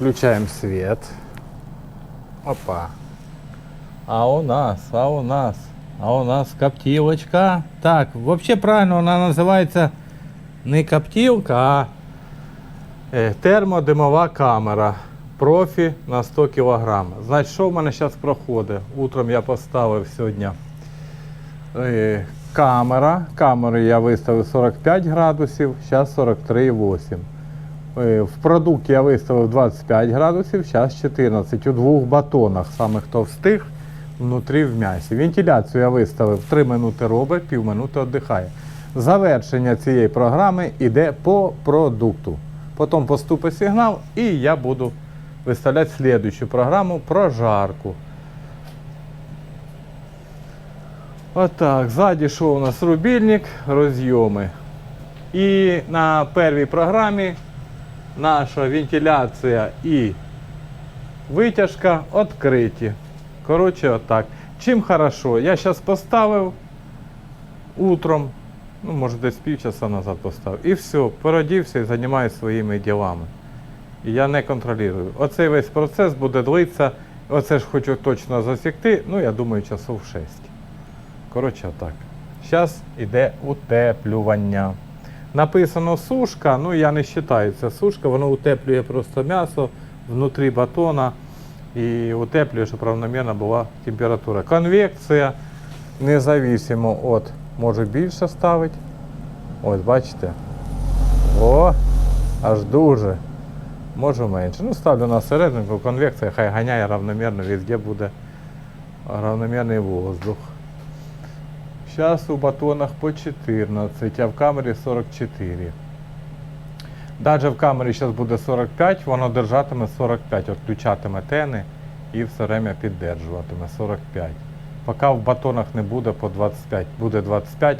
Включаем свет. Опа. А у нас, а у нас, а у нас коптилочка. Так, вообще правильно вона називається не коптилка, а е, термодимова камера. Профі на 100 кг. Значить, що в мене зараз проходить? Утром я поставив сьогодні е, камера. Камеру я виставив 45 градусів, зараз 43,8. Е, В продукті я виставив 25 градусів, зараз 14. У двох батонах, самих товстих, внутрі в м'ясі. Вентиляцію я виставив 3 минути робить, пів минути віддихає. Завершення цієї програми йде по продукту. Потім поступить сигнал і я буду виставляти слідуючу програму про жарку. Отак, ззаді що у нас рубільник, розйоми. І на першій програмі наша вентиляція і витяжка відкриті. Коротше, отак. Чим хорошо? Я зараз поставив утром, ну, може десь півчаса назад поставив. І все, породівся і займаюся своїми ділами. І я не контролюю. Оцей весь процес буде длитися. Оце ж хочу точно засікти, ну я думаю, часов 6. Коротше, отак. Зараз йде утеплювання. Написано сушка, ну я не вважаю це сушка, воно утеплює просто м'ясо внутрі батона і утеплює, щоб равномірна була температура. Конвекція независимо от, можу більше ставити. Ось, бачите. О, аж дуже. Можу менше. Ну, ставлю на серединку, конвекція, хай ганяє равномірно, везде буде равномірний воздух. Зараз у батонах по 14, а в камері 44. Навіть в камері зараз буде 45, воно держатиме 45, відключатиме тени і все время піддержуватиме 45. Поки в батонах не буде по 25. Буде 25,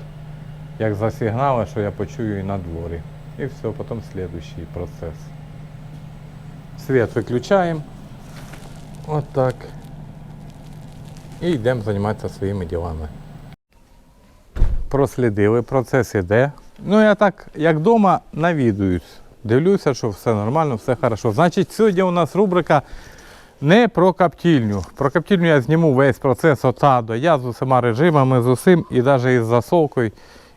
як засигнали, що я почую і на дворі. І все, потім слідуючий процес. Світ виключаємо. Отак. І йдемо займатися своїми ділами прослідили, процес іде. Ну, я так, як вдома, навідуюсь. Дивлюся, що все нормально, все хорошо. Значить, сьогодні у нас рубрика не про коптільню. Про коптільню я зніму весь процес от А до Я з усіма режимами, з усім, і навіть із засолкою,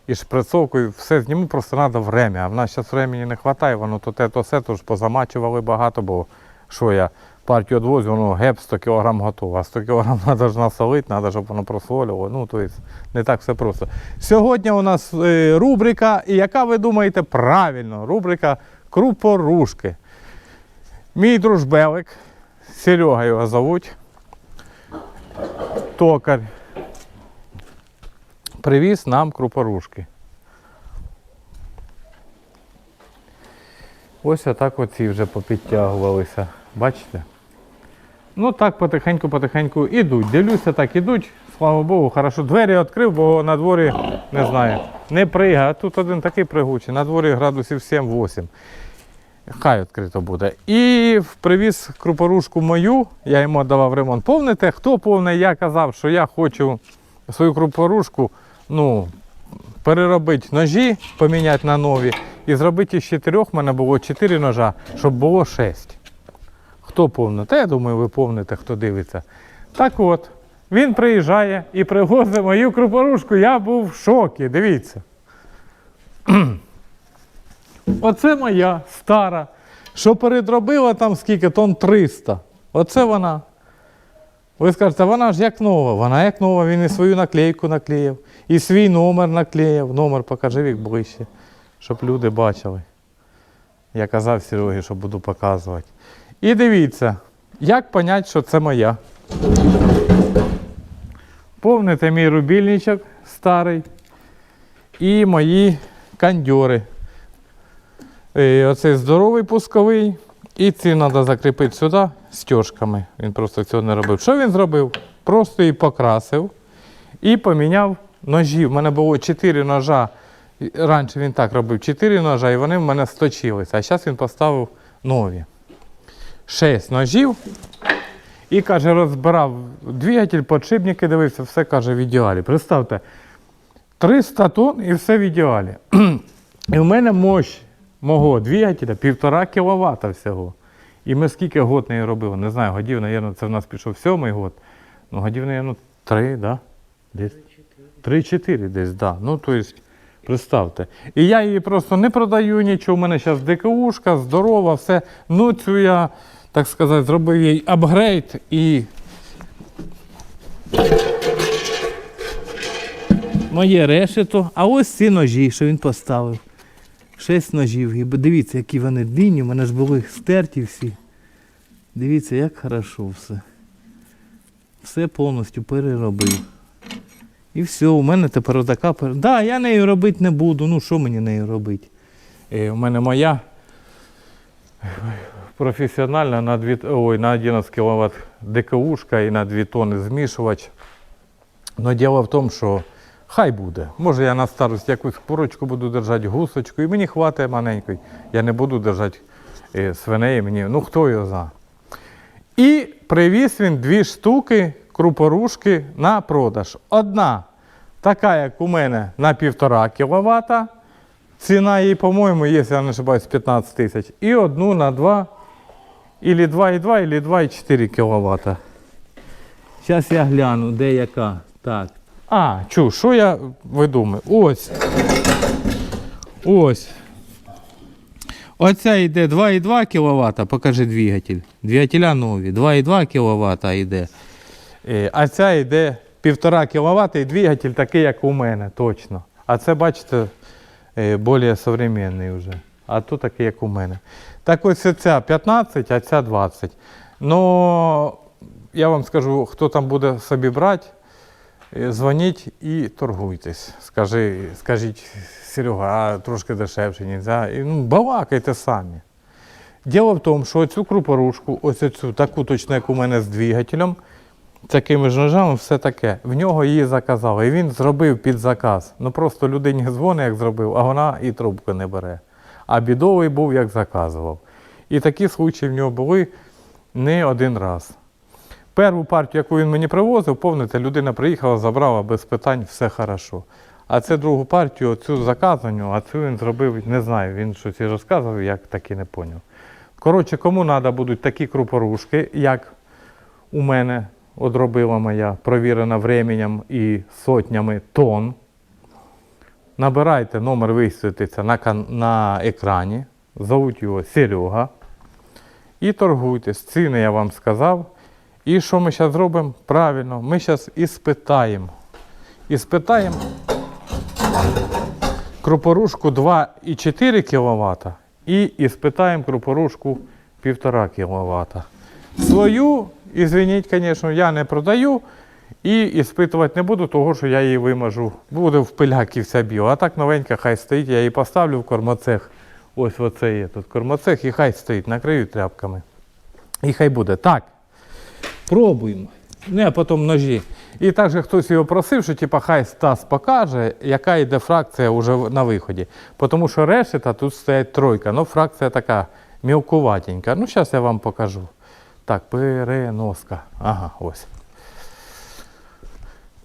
і шприцовкою. Все зніму, просто треба время. А в нас зараз времени не вистачає, воно то те, то все, то ж позамачували багато, бо що я партію відвозю, воно геп 100 кг готово. А 100 кг треба ж насолити, треба, щоб воно просолювало. Ну, тобто не так все просто. Сьогодні у нас е, рубрика, і яка ви думаєте правильно, рубрика Крупорушки. Мій дружбелик, Серега його зовуть, токар, привіз нам крупорушки. Ось отак оці вже попідтягувалися. Бачите? Ну так потихеньку-потихеньку ідуть. Дивлюся, так ідуть. Слава Богу, хорошо. Двері відкрив, бо на дворі, не знаю, не пригає. Тут один такий пригучий, на дворі градусів 7-8. Хай відкрито буде. І привіз крупорушку мою, я йому давав ремонт. Повните, хто повне, я казав, що я хочу свою крупорушку ну, переробити ножі, поміняти на нові. І зробити із чотирьох, в мене було чотири ножа, щоб було шість. Хто повне? Та я думаю, ви повните, хто дивиться. Так от, він приїжджає і привозить мою крупорушку. Я був в шокі. Дивіться. Оце моя стара, що передробила там скільки тонн 300. Оце вона. Ви скажете, вона ж як нова. Вона як нова, він і свою наклейку наклеїв, і свій номер наклеїв. Номер покажи вік ближче, щоб люди бачили. Я казав Серегі, що буду показувати. І дивіться, як понять, що це моя. Повните мій рубільничок старий і мої кандьори. І оцей здоровий пусковий. І ці треба закріпити сюди стяжками. Він просто цього не робив. Що він зробив? Просто її покрасив і поміняв ножі. У мене було 4 ножа. Раніше він так робив 4 ножа, і вони в мене сточилися. А зараз він поставив нові. 6 ножів. І каже, розбирав двигатель, подшипники дивився, все каже в ідеалі. Представте, 300 тонн і все в ідеалі. І в мене мощь мого двигателя 1,5 кВт всього. І ми скільки год нею робили? Не знаю, годів, мабуть, це в нас пішов сьомий год. Ну, годів, мабуть, три, да? Десь. Три-чотири десь, так. Да. Ну, тобто, представте. І я її просто не продаю нічого. У мене зараз ДКУшка, здорова, все. Ну, цю я, так сказати, зробив їй апгрейд і. Моє решето. А ось ці ножі, що він поставив. Шість ножів. І дивіться, які вони длинні, у мене ж були стерті всі. Дивіться, як хорошо все. Все повністю переробив. І все, у мене тепер така пер... Да, я нею робити не буду. Ну що мені нею робити? Е, у мене моя професіональна на, 2, ой, на 11 кВт ДКУшка і на 2 тонни змішувач. Но діло в тому, що хай буде. Може я на старость якусь курочку буду держати, гусочку, і мені хватить маленької. Я не буду держати е, свиней, мені, ну хто його знає. І привіз він дві штуки крупорушки на продаж. Одна така, як у мене, на 1,5 кВт. Ціна її, по-моєму, є, я не ошибаюсь, 15 тисяч. І одну на 2, ілі 2,2, ілі 2,4 кВт. Зараз я гляну, де яка. Так. А, чу, що я видумаю? Ось. Ось. Оця йде 2,2 кВт, покажи двигатель. Двигателя нові, 2,2 кВт йде. Е, А ця йде 1,5 кВт і двигатель такий, як у мене, точно. А це, бачите, е, більш сучасний вже. А тут такий, як у мене. Так ось ця 15, а ця 20. Ну, я вам скажу, хто там буде собі брати, е, дзвоніть і торгуйтесь. Скажи, скажіть, Серега, а трошки дешевше нельзя. І, ну, балакайте самі. Діло в тому, що цю крупорушку, ось цю таку точно, як у мене з двигателем, такими ж ножами, все таке. В нього її заказали. І він зробив під заказ. Ну просто людині дзвонить, як зробив, а вона і трубку не бере. А бідовий був, як заказував. І такі случаї в нього були не один раз. Першу партію, яку він мені привозив, помните, людина приїхала, забрала без питань, все хорошо. А це другу партію, цю заказану, а цю він зробив, не знаю, він щось і розказував, як так і не поняв. Коротше, кому треба будуть такі крупорушки, як у мене одробила моя, провірена временем і сотнями тонн. Набирайте, номер висвітиться на, на екрані, зовуть його Серега. І торгуйтесь. Ціни я вам сказав. І що ми зараз зробимо? Правильно, ми зараз іспитаємо. Іспитаємо крупорушку 2,4 кВт і іспитаємо крупорушку 1,5 кВт. Свою, извиніть, звісно, я не продаю і іспитувати не буду, того що я її вимажу. Буде в пиляки вся біла. А так новенька, хай стоїть, я її поставлю в кормоцех. Ось оце є тут кормоцех і хай стоїть, накрию тряпками. І хай буде. Так. Пробуємо. Не, а потім ножі. І також хтось його просив, що типа, хай Стас покаже, яка йде фракція вже на виході. Тому що решета тут стоять тройка. Ну, фракція така мілкуватенька. Ну, зараз я вам покажу. Так, переноска. Ага, ось.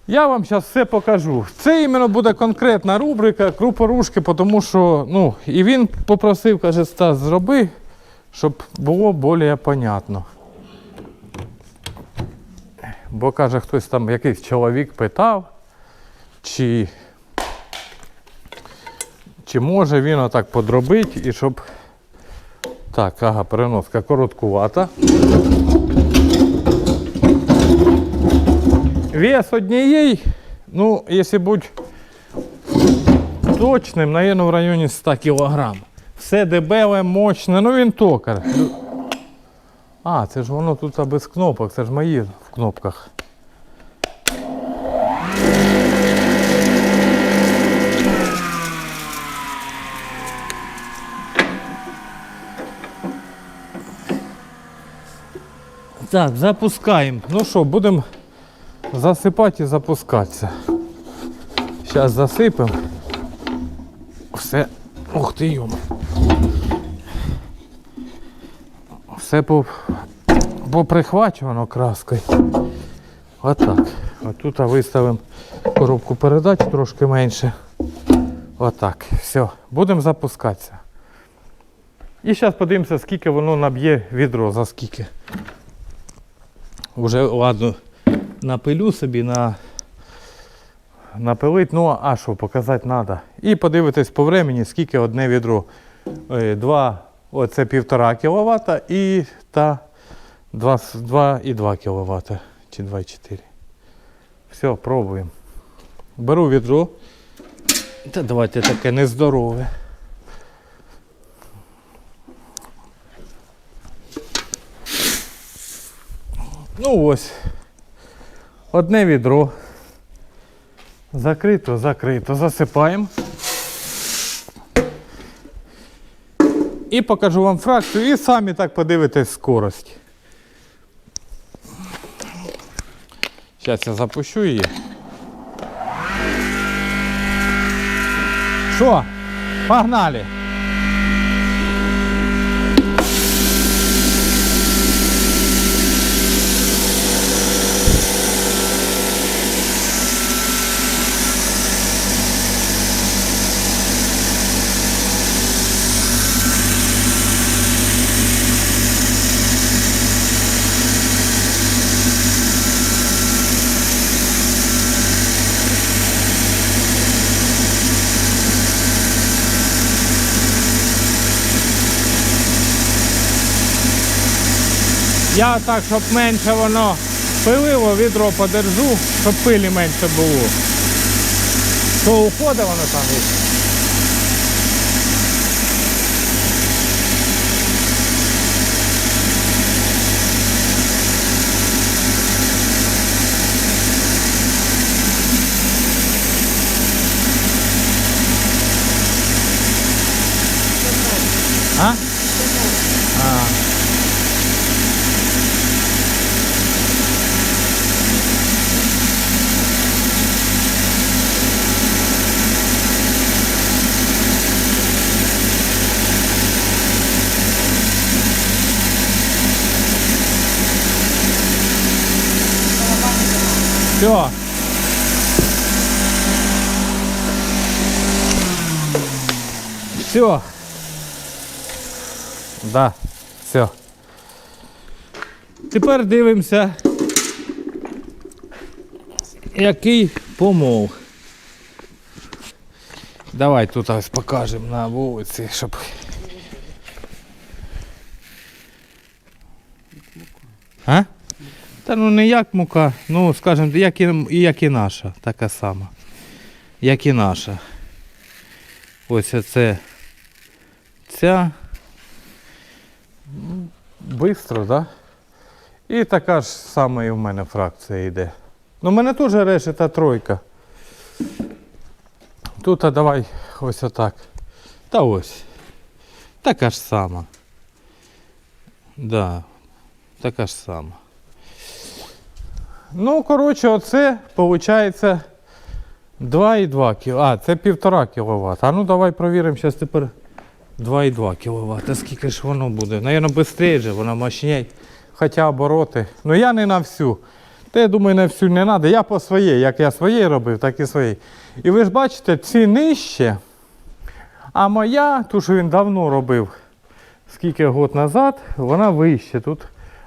Я вам зараз все покажу. Це іменно буде конкретна рубрика крупорушки, тому що ну, і він попросив, каже, Стас, зроби, щоб було більш понятно. Бо каже, хтось там, якийсь чоловік питав, чи, чи може він отак подробити і щоб. Так, ага, переноска короткувата. Вес однієї, ну, якщо бути точним, мабуть, в районі 100 кг. Все дебеле, мощне, ну він токар. А, це ж воно тут без кнопок, це ж мої в кнопках. Так, запускаємо. Ну що, будемо засипати і запускатися. Зараз засипемо. Все. Ух ти йома. Все по, поприхвачувано краскою. Отак. Отут виставимо коробку передач трошки менше. Отак. Все. Будемо запускатися. І зараз подивимося, скільки воно наб'є відро, за скільки. Уже ладно, напилю собі на напилить, ну а що, показати треба. І подивитись по времени, скільки одне відро. Е, Два, оце півтора кВт і та 2,2 кВт чи 2,4. Все, пробуємо. Беру відро. Та давайте таке нездорове. Ну ось. Одне відро. Закрито, закрито. Засипаємо. І покажу вам фракцію і самі так подивитесь скорость. Зараз я запущу її. Що? Погнали! Я так, щоб менше воно пилило, відро подержу, щоб пилі менше було. То уходить воно там. А? А. Все. Все. Да, все. Тепер дивимося, який помов. Давай тут ось покажемо на вулиці, щоб. А? Та ну не як мука, ну скажімо, як і, як і наша, така сама. Як і наша. Ось це ця. Ну, Бистро, да? І така ж сама і в мене фракція йде. Ну, в мене теж решета тройка. Тут а давай ось отак. Та ось. Така ж сама. Да. Така ж сама. Ну, коротше, оце виходить 2,2 кВт. А, це 1,5 кВт. А ну давай провіримо зараз тепер 2,2 кВт. Скільки ж воно буде? Навірно, швидше, воно мощніше. Хоча обороти. Ну я не на всю. Та я думаю, на всю не треба. Я по своїй. Як я своєї робив, так і своєї. І ви ж бачите, ці нижче. А моя, ту, що він давно робив, скільки год назад, вона вище тут.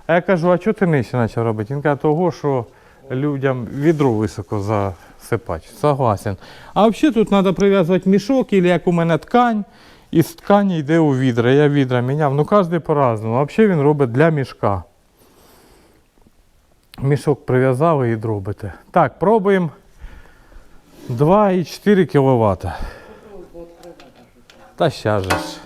А я кажу, а чого ти нижче почав робити? Він каже, того, що людям відро високо засипати. Согласен. А взагалі тут треба прив'язувати мішок, або як у мене ткань, і з ткані йде у відра. Я відра міняв. Ну кожен по-разному. А взагалі він робить для мішка. Мішок прив'язали і робите. Так, пробуємо 2,4 кВт. Та же ж.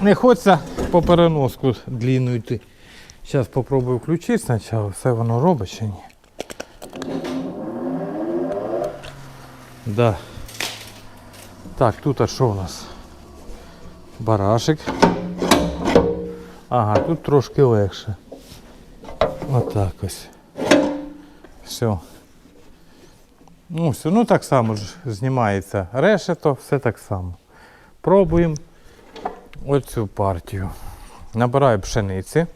Не хочеться по переноску длинну йти. Зараз спробую включити спочатку, все воно робить чи ні. Да. Так, тут а що у нас? Барашек. Ага, тут трошки легше. Отак ось. Все. Ну, все, ну так само ж знімається решето, все так само. Пробуємо оцю партію. Набираю пшениці.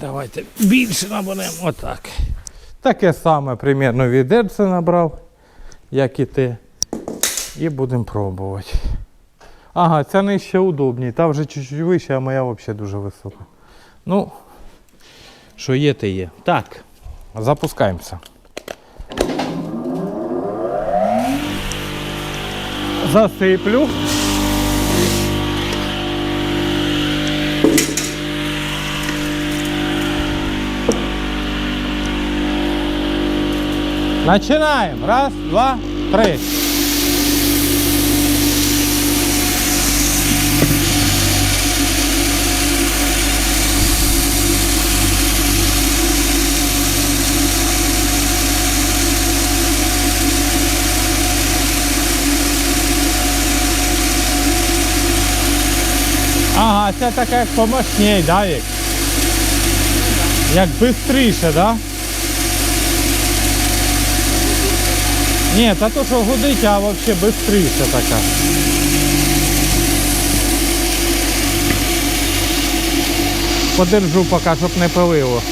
Давайте більше наберемо. Отак. Таке саме примірно відерце набрав, як і те. І будемо пробувати. Ага, ця нижче удобній. Та вже чуть-чуть вище, а моя взагалі дуже висока. Ну, що є, те є. Так, запускаємося. Засиплю. Начинаем. Раз, два, три. Ага, це таке як помощней, да, як? Як бистріше, да? Ні, та то, що гудить, а взагалі бистріше така. Подержу поки, щоб не пилило.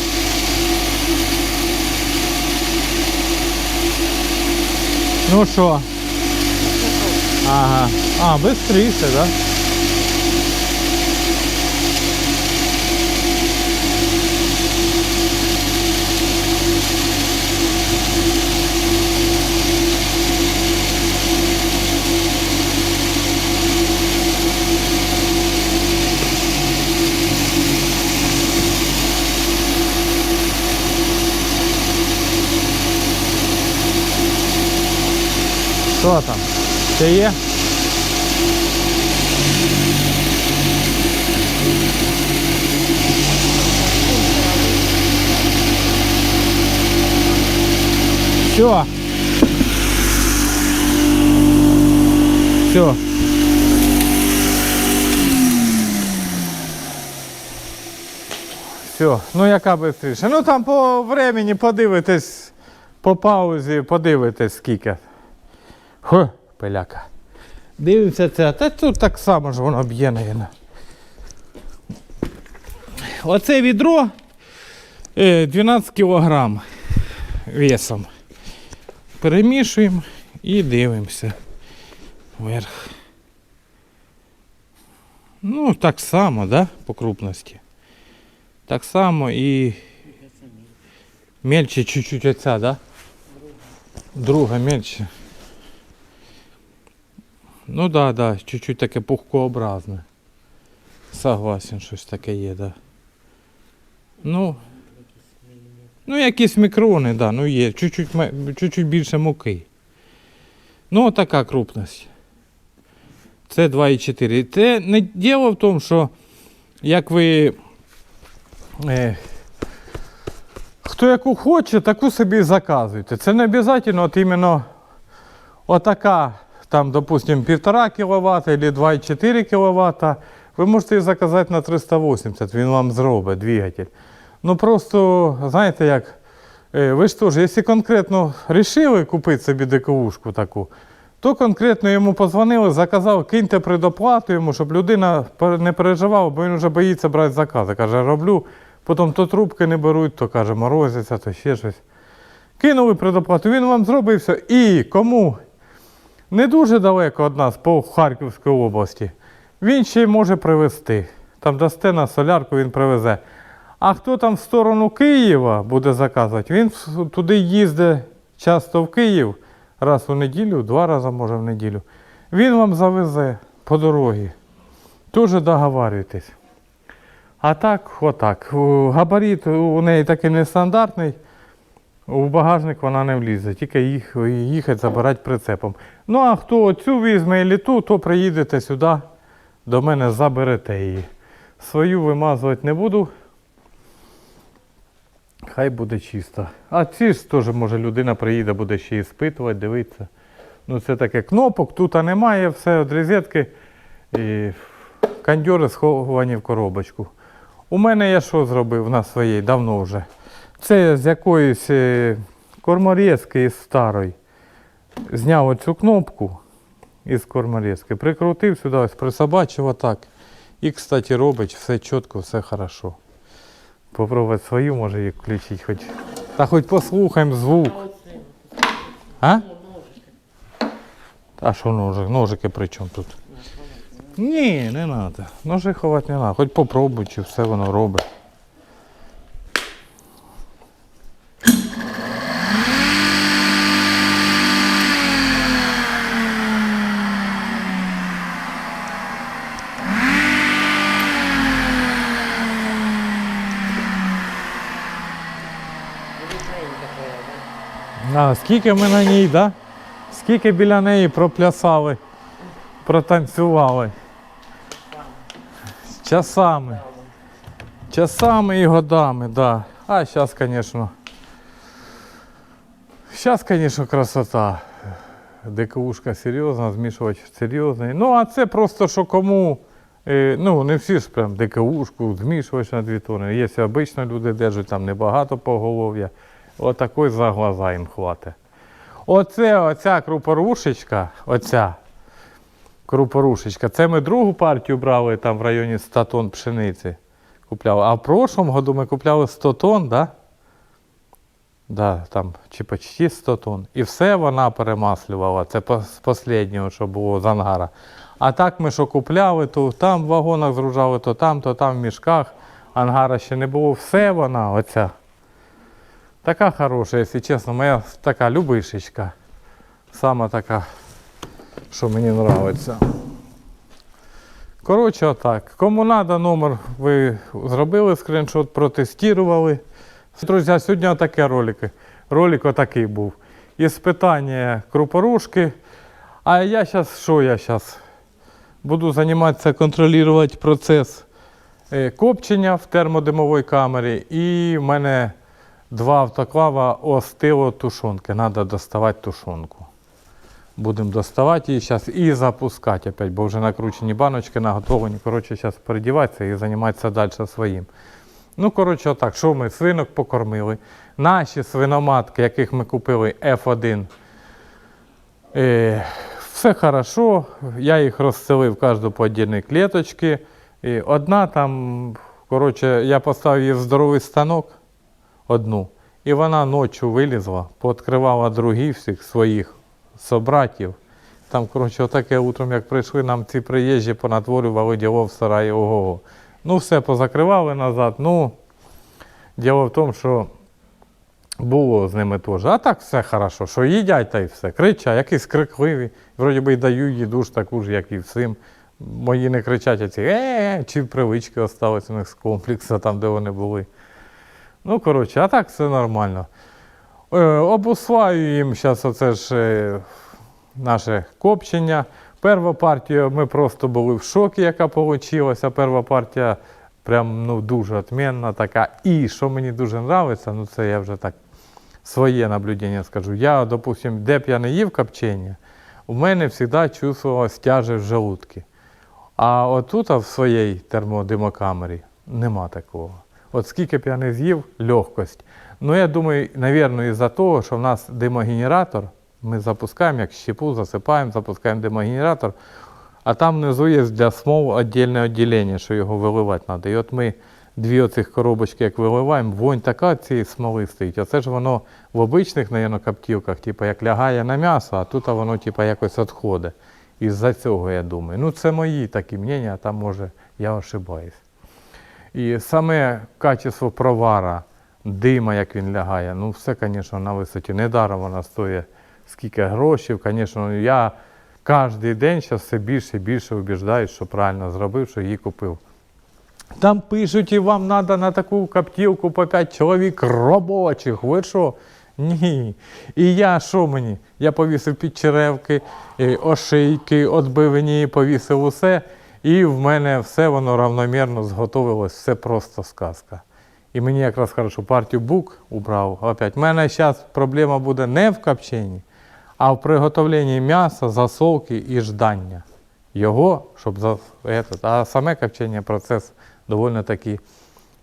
Ну що? Ага. А, бистріше, да? Що там? Це є? Все. Все. Все, ну яка швидше? Ну там по времени подивитесь, по паузі подивитесь скільки. Хо, пиляка. Дивимося це, та тут так само ж воно б'є, наверное. Оце відро е, 12 кг весом. Перемішуємо і дивимося вверх. Ну, так само, да, по крупності. Так само і мельче чуть-чуть оця, да? Друга мельче. Ну да, да, чуть-чуть таке пухкообразне. Согласен, щось таке є, да. Ну. Ну, якісь мікрони, да, ну є. Чуть-чуть, чуть-чуть більше муки. Ну, така крупність. Це 2,4. Це не діло в тому, що як ви. Е, хто яку хоче, таку собі заказуйте. Це не обов'язково от іменно отака, там, допустим, 1,5 кВт або 2,4 кВт. Ви можете заказати на 380, він вам зробить двигатель. Ну просто, знаєте як, е, ви ж теж, якщо конкретно вирішили купити собі ДКУшку таку, то конкретно йому позвонили, заказав, киньте предоплату йому, щоб людина не переживала, бо він вже боїться брати закази. Каже, роблю, потім то трубки не беруть, то каже, морозяться, то ще щось. Кинули предоплату, він вам зробив все. І кому не дуже далеко від нас, по Харківській області, він ще й може привезти. Там дасте на солярку, він привезе. А хто там в сторону Києва буде заказувати, він туди їздить часто в Київ, раз у неділю, два рази може в неділю. Він вам завезе по дорозі. Теж договарюйтесь. А так, отак. Габарит у неї такий нестандартний. У багажник вона не влізе, тільки їх, їхати забирати прицепом. Ну а хто цю візьме і ту, то приїдете сюди, до мене заберете її. Свою вимазувати не буду. Хай буде чисто. А ці ж теж, може, людина приїде, буде ще і спитувати, дивитися. Ну це таке кнопок, тут немає, все від розетки. І кондьори сховані в коробочку. У мене я що зробив на своїй давно вже. Це з якоїсь е, корморезки із старої. Зняв оцю кнопку із корморезки, прикрутив сюди, ось присобачив отак. І, кстати, робить все чітко, все хорошо. Попробувати свою, може її включити хоч Та хоч послухаємо звук. А. А що ножик? Ножики при чому тут? Ні, не треба. Ножи ховати не треба. Хоч попробуй, чи все воно робить. Скільки ми на ній, да? Скільки біля неї проплясали, протанцювали. Часами. Часами і годами, да. А зараз, звісно. Зараз, звісно, красота. ДКУшка серйозна, змішувач серйозний. Ну, а це просто що кому. е, Ну, не всі ж прям ДКУшку, змішувач на дві тони. Є обично люди держать там небагато поголов'я. Отакой за глаза їм хватить. Оце, оця крупорушечка, оця крупорушечка. Це ми другу партію брали там в районі 100 тонн пшениці. Купляли. А в прошлому году ми купляли 100 тонн, да? Да, там чи почти 100 тонн. І все вона перемаслювала. Це з останнього, що було з ангара. А так ми що купляли, то там в вагонах згружали, то там, то там в мішках. Ангара ще не було. Все вона, оця. Така хороша, якщо чесно, моя така любишечка. Сама така, що мені подобається. Коротше, отак. Кому треба номер, ви зробили скріншот, протестували. Друзі, сьогодні отаке ролики. Ролик отакий був. Іспитання крупорушки. А я зараз, що я зараз? Буду займатися контролювати процес е, копчення в термодимовій камері. І в мене два автоклава остило тушонки. Треба доставати тушонку. Будемо доставати її зараз і запускати опять, бо вже накручені баночки, наготовлені. Коротше, зараз передіватися і займатися далі своїм. Ну, коротше, отак, що ми свинок покормили. Наші свиноматки, яких ми купили F1, е, все хорошо. Я їх розселив кожну по отдільній клеточці. Одна там, коротше, я поставив її в здоровий станок одну. І вона ночі вилізла, пооткривала другі всіх своїх собратів. Там, коротше, отаке утром, як прийшли, нам ці приїжджі понатворювали діло в сараї. Ого. Ну, все позакривали назад. Ну, діло в тому, що було з ними теж. А так все хорошо, що їдять та й все. Кричать, якісь крикливі. Вроді би даю їду ж таку ж, як і всім. Мої не кричать, а ці е, чи привички остались у них з комплексу, там, де вони були. Ну, коротше, а так все нормально. Е, обусваю їм зараз оце ж е, наше копчення. Перша партія, ми просто були в шокі, яка вийшла. Перша партія прям ну, дуже відмінна така. І що мені дуже подобається, ну це я вже так своє наблюдення скажу. Я, допустим, де б я не їв копчення, у мене завжди чувствувалась тяжесть в желудці. А отут, в своїй термодимокамері, нема такого. От скільки б я не з'їв, легкость. Ну, я думаю, мабуть, із-за того, що в нас димогенератор, ми запускаємо, як щепу, засипаємо, запускаємо димогенератор, а там внизу є для смол віддільне відділення, що його виливати треба. І от ми дві оцих коробочки, як виливаємо, вонь така цієї смоли стоїть. Оце ж воно в обичних, наверное, коптілках, типу, як лягає на м'ясо, а тут воно типу, якось відходить. Із-за цього, я думаю. Ну, це мої такі мнення, а там, може, я ошибаюсь. І саме качество провара, дима, як він лягає, ну все, звісно, на висоті. Недаром вона стоїть скільки грошей. Звісно, я кожен день зараз все більше і більше убіждаюсь, що правильно зробив, що її купив. Там пишуть, і вам треба на таку коптілку по 5 чоловік робочих. Ви що? Ні. І я що мені? Я повісив підчеревки, ошийки, отбивні, повісив усе. І в мене все воно равномірно зготовилось, все просто сказка. І мені якраз хорошо партію бук убрав. Опять. У мене зараз проблема буде не в копченні, а в приготовленні м'яса, засолки і ждання його, щоб за. А саме копчення процес доволі таки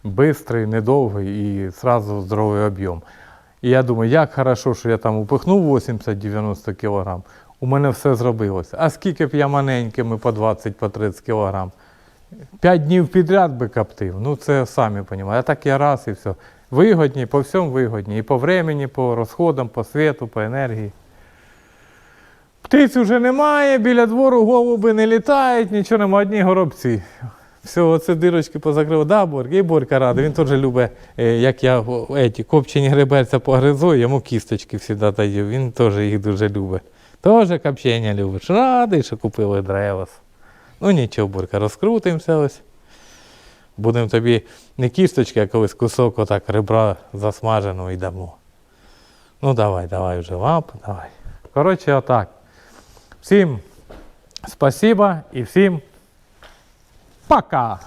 швидкий, недовгий і одразу здоровий об'єм. І я думаю, як хорошо, що я там упихнув 80-90 кг, у мене все зробилося. А скільки б я маленькими по 20-30 по 30 кг, П'ять днів підряд би коптив, ну це самі розумієте. А так я раз і все. вигодні, по всьому вигодні. І по времени, по розходам, по світу, по енергії. Птиць вже немає, біля двору голуби не літають, нічого немає, одні горобці. Все, оце дирочки позакрив. Да, Борька, і Борька радий. Він теж любить, е, як я еті, копчені грибельця погризу, йому кісточки завжди даю. Він теж їх дуже любить. Теж копчення любиш. Радий, що купили древос. Ну нічого, Борька, розкрутимося ось. Будемо тобі не кісточки, а колись кусок отак ребра засмаженого і дамо. Ну давай, давай вже лапу, давай. Коротше, отак. Всім спасибо і всім пока.